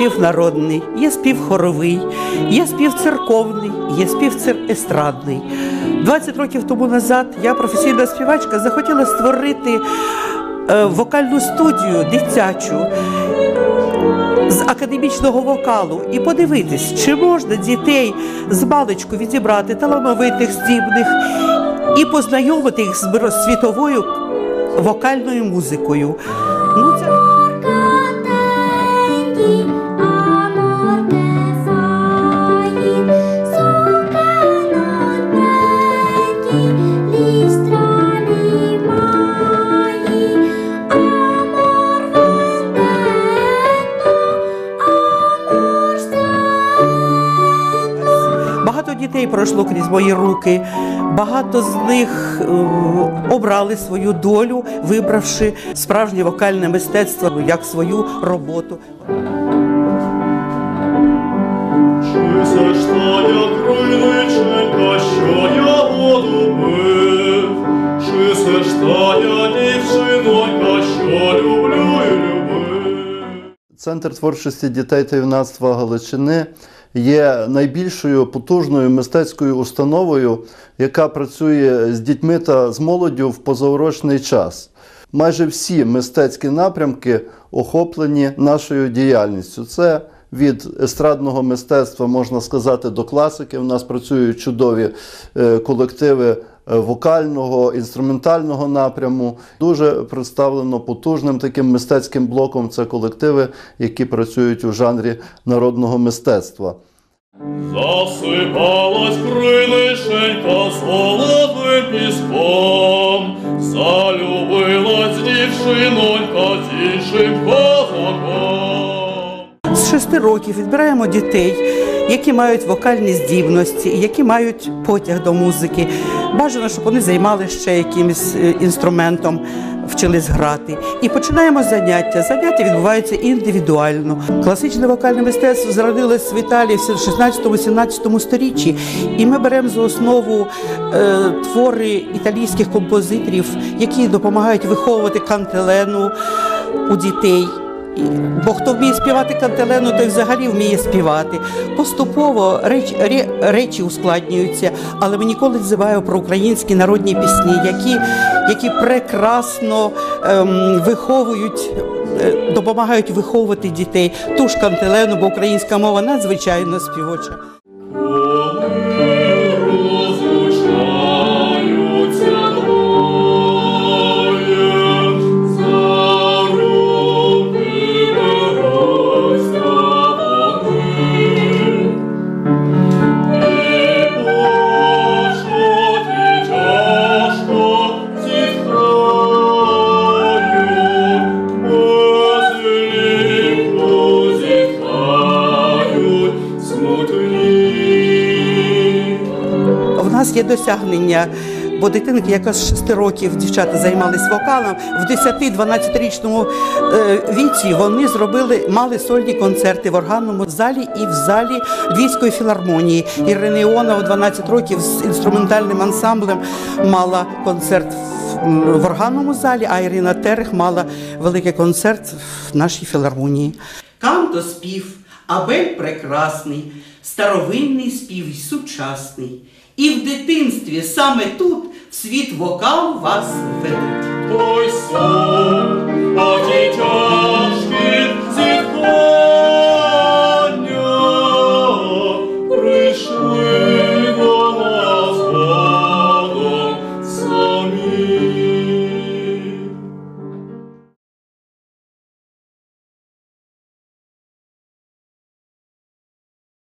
спів народний, є спів хоровий, є спів церковний, є спів естрадний. 20 років тому назад я, професійна співачка, захотіла створити е, вокальну студію дитячу з академічного вокалу і подивитись, чи можна дітей з маличку відібрати талановитих, здібних і познайомити їх з світовою вокальною музикою. Ну, це... пройшло крізь мої руки. Багато з них е, обрали свою долю, вибравши справжнє вокальне мистецтво як свою роботу. Центр творчості дітей та юнацтва Галичини є найбільшою потужною мистецькою установою, яка працює з дітьми та з молоддю в позаурочний час. Майже всі мистецькі напрямки охоплені нашою діяльністю. Це від естрадного мистецтва, можна сказати, до класики. У нас працюють чудові е, колективи вокального, інструментального напряму. Дуже представлено потужним таким мистецьким блоком. Це колективи, які працюють у жанрі народного мистецтва. Засипалась кринишенька золотим піском, залюбилась дівчинонька з іншим козаком. З шести років відбираємо дітей, які мають вокальні здібності, які мають потяг до музики. Бажано, щоб вони займалися ще якимось е, інструментом, вчились грати. І починаємо заняття. Заняття відбуваються індивідуально. Класичне вокальне мистецтво зародилось в Італії в 16-17 сторіччі. І ми беремо за основу е, твори італійських композиторів, які допомагають виховувати кантелену у дітей. Бо хто вміє співати кантелену, той взагалі вміє співати. Поступово реч, ре- речі ускладнюються, але ми ніколи не забуваємо про українські народні пісні, які, які прекрасно ем, виховують, е, допомагають виховувати дітей. Ту ж кантелену, бо українська мова надзвичайно співоча. Нас є досягнення. Бо дитинки, яка з 6 років дівчата займалися вокалом, в 10-12-річному е, віці вони зробили мали сольні концерти в органному залі і в залі Львівської філармонії. Ірина Іонова 12 років з інструментальним ансамблем мала концерт в органному залі, а Ірина Терех мала великий концерт в нашій філармонії. Канто спів, Абель прекрасний, старовинний спів і сучасний. І в дитинстві саме тут в світ вокал вас ведуть. Ой, сон, а дитя